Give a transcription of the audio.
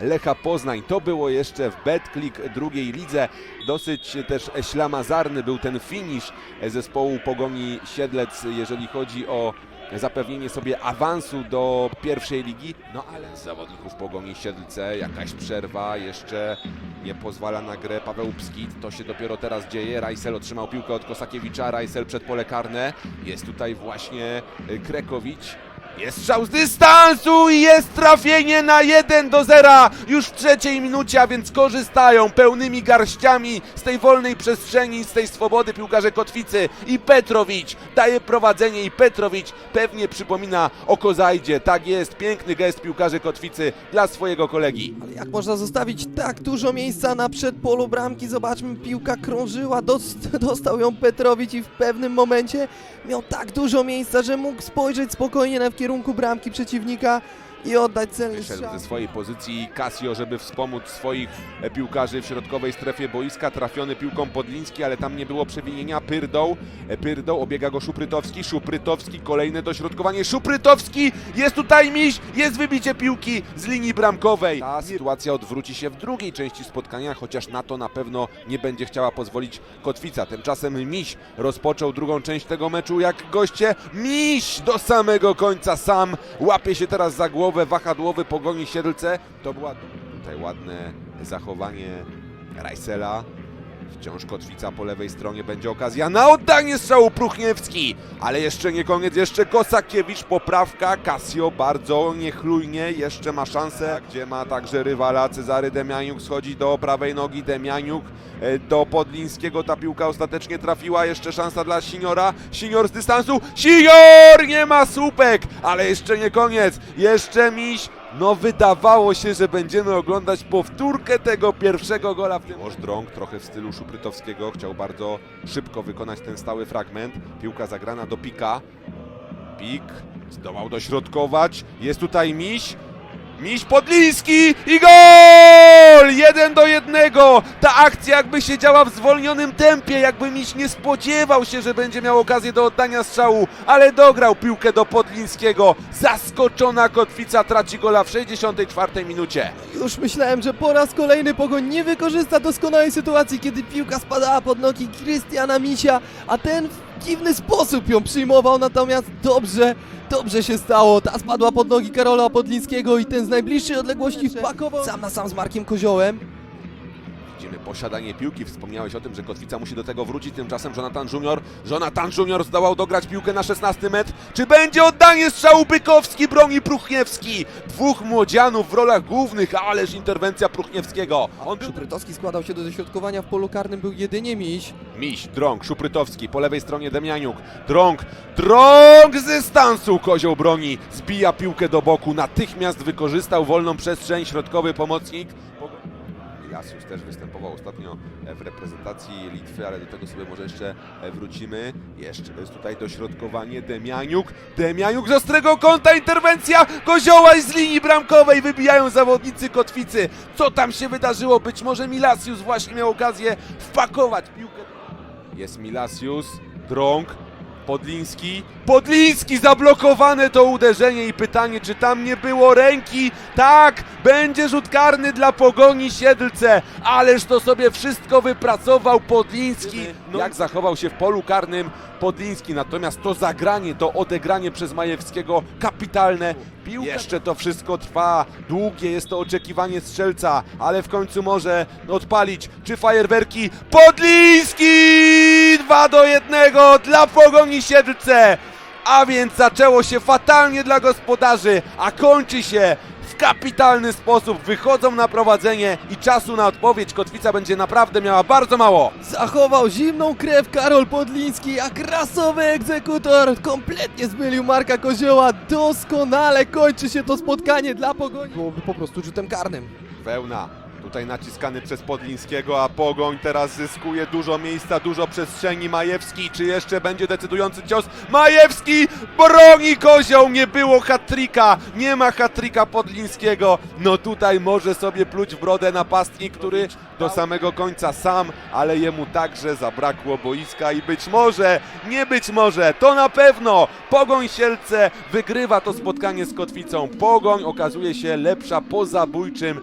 Lecha Poznań. To było jeszcze w Betclick drugiej lidze. Dosyć też ślamazarny był ten finisz zespołu Pogoni Siedlec, jeżeli chodzi o zapewnienie sobie awansu do pierwszej ligi. No ale zawodników Pogoni Siedlce jakaś przerwa jeszcze nie pozwala na grę Paweł Pskit. To się dopiero teraz dzieje. Rajsel otrzymał piłkę od Kosakiewicza. Rajsel przed pole karne. Jest tutaj właśnie Krekowicz. Jest strzał z dystansu i jest trafienie na 1 do 0 już w trzeciej minucie, a więc korzystają pełnymi garściami z tej wolnej przestrzeni, z tej swobody piłkarze Kotwicy i Petrowicz daje prowadzenie i Petrowicz pewnie przypomina o Kozajdzie. Tak jest, piękny gest piłkarzy Kotwicy dla swojego kolegi. Ale jak można zostawić tak dużo miejsca na przedpolu bramki? Zobaczmy, piłka krążyła, dost, dostał ją Petrowicz i w pewnym momencie miał tak dużo miejsca, że mógł spojrzeć spokojnie na w kierunku bramki przeciwnika i oddać celny Wyszedł ze swojej pozycji Casio, żeby wspomóc swoich e, piłkarzy w środkowej strefie boiska. Trafiony piłką Podliński, ale tam nie było przewinienia. Pyrdą, e, Pyrdą, obiega go Szuprytowski. Szuprytowski, kolejne dośrodkowanie. Szuprytowski, jest tutaj miś, jest wybicie piłki z linii bramkowej. Ta sytuacja odwróci się w drugiej części spotkania, chociaż na to na pewno nie będzie chciała pozwolić Kotwica. Tymczasem Miś rozpoczął drugą część tego meczu jak goście. Miś do samego końca sam łapie się teraz za głowę wahadłowy pogoni Siedlce. To była tutaj ładne zachowanie Rajsela. Wciąż Kotwica po lewej stronie będzie okazja na oddanie strzału Pruchniewski, ale jeszcze nie koniec, jeszcze Kosakiewicz, poprawka, Casio bardzo niechlujnie, jeszcze ma szansę, gdzie ma także rywala? Cezary Demianiuk, schodzi do prawej nogi. Demianiuk, e, do Podlińskiego, ta piłka ostatecznie trafiła, jeszcze szansa dla Siniora, Sinior z dystansu, Sinior nie ma słupek, ale jeszcze nie koniec, jeszcze Miś, no wydawało się, że będziemy oglądać powtórkę tego pierwszego gola w tym. Moż Drąg trochę w stylu Szuprytowskiego chciał bardzo szybko wykonać ten stały fragment. Piłka zagrana do Pika. Pik zdołał dośrodkować. Jest tutaj Miś. Miś Podliński i gol! Jeden do jednego. Ta akcja jakby się działa w zwolnionym tempie, jakby Miś nie spodziewał się, że będzie miał okazję do oddania strzału, ale dograł piłkę do Podlińskiego. Zaskoczona Kotwica traci gola w 64 minucie. Już myślałem, że po raz kolejny Pogoń nie wykorzysta doskonałej sytuacji, kiedy piłka spadała pod nogi Krystiana Misia, a ten dziwny sposób ją przyjmował, natomiast dobrze, dobrze się stało. Ta spadła pod nogi Karola Podlińskiego i ten z najbliższej odległości wpakował sam na sam z Markiem Koziołem. Widzimy posiadanie piłki. Wspomniałeś o tym, że Kotwica musi do tego wrócić. Tymczasem Jonathan Junior. Jonathan Junior zdołał dograć piłkę na 16 metr. Czy będzie oddanie strzału Bykowski? Broni Pruchniewski. Dwóch młodzianów w rolach głównych, ależ interwencja Pruchniewskiego. On był... Szuprytowski składał się do dośrodkowania w polu karnym, był jedynie Miś. Miś, Drąg, Szuprytowski, po lewej stronie Demianiuk, Drąg, Drąg z dystansu, Kozioł broni, zbija piłkę do boku, natychmiast wykorzystał wolną przestrzeń, środkowy pomocnik. Milasius też występował ostatnio w reprezentacji Litwy, ale do tego sobie może jeszcze wrócimy. Jeszcze jest tutaj dośrodkowanie, Demianiuk, Demianiuk z ostrego kąta, interwencja Kozioła i z linii bramkowej wybijają zawodnicy Kotwicy. Co tam się wydarzyło? Być może Milasius właśnie miał okazję wpakować piłkę. Jest Milasius, Drąg, Podliński. Podliński zablokowane to uderzenie i pytanie, czy tam nie było ręki? Tak, będzie rzut karny dla Pogoni Siedlce, ależ to sobie wszystko wypracował Podliński. No. Jak zachował się w polu karnym Podliński, natomiast to zagranie, to odegranie przez Majewskiego kapitalne. Piłka... Jeszcze to wszystko trwa, długie jest to oczekiwanie strzelca, ale w końcu może odpalić. Czy fajerwerki? Podliński! 2 do 1 dla Pogoni Siedlce! A więc zaczęło się fatalnie dla gospodarzy, a kończy się w kapitalny sposób. Wychodzą na prowadzenie i czasu na odpowiedź Kotwica będzie naprawdę miała bardzo mało. Zachował zimną krew Karol Podliński, a krasowy egzekutor kompletnie zmylił Marka Kozioła. Doskonale kończy się to spotkanie dla Pogoni. Byłoby po prostu rzutem karnym. Wełna. Tutaj naciskany przez Podlińskiego, a Pogoń teraz zyskuje dużo miejsca, dużo przestrzeni. Majewski, czy jeszcze będzie decydujący cios? Majewski broni kozioł, nie było hat-tricka, nie ma hat-tricka Podlińskiego. No tutaj może sobie pluć w brodę napastnik, który do samego końca sam, ale jemu także zabrakło boiska i być może, nie być może, to na pewno Pogoń Sielce wygrywa to spotkanie z Kotwicą. Pogoń okazuje się lepsza po zabójczym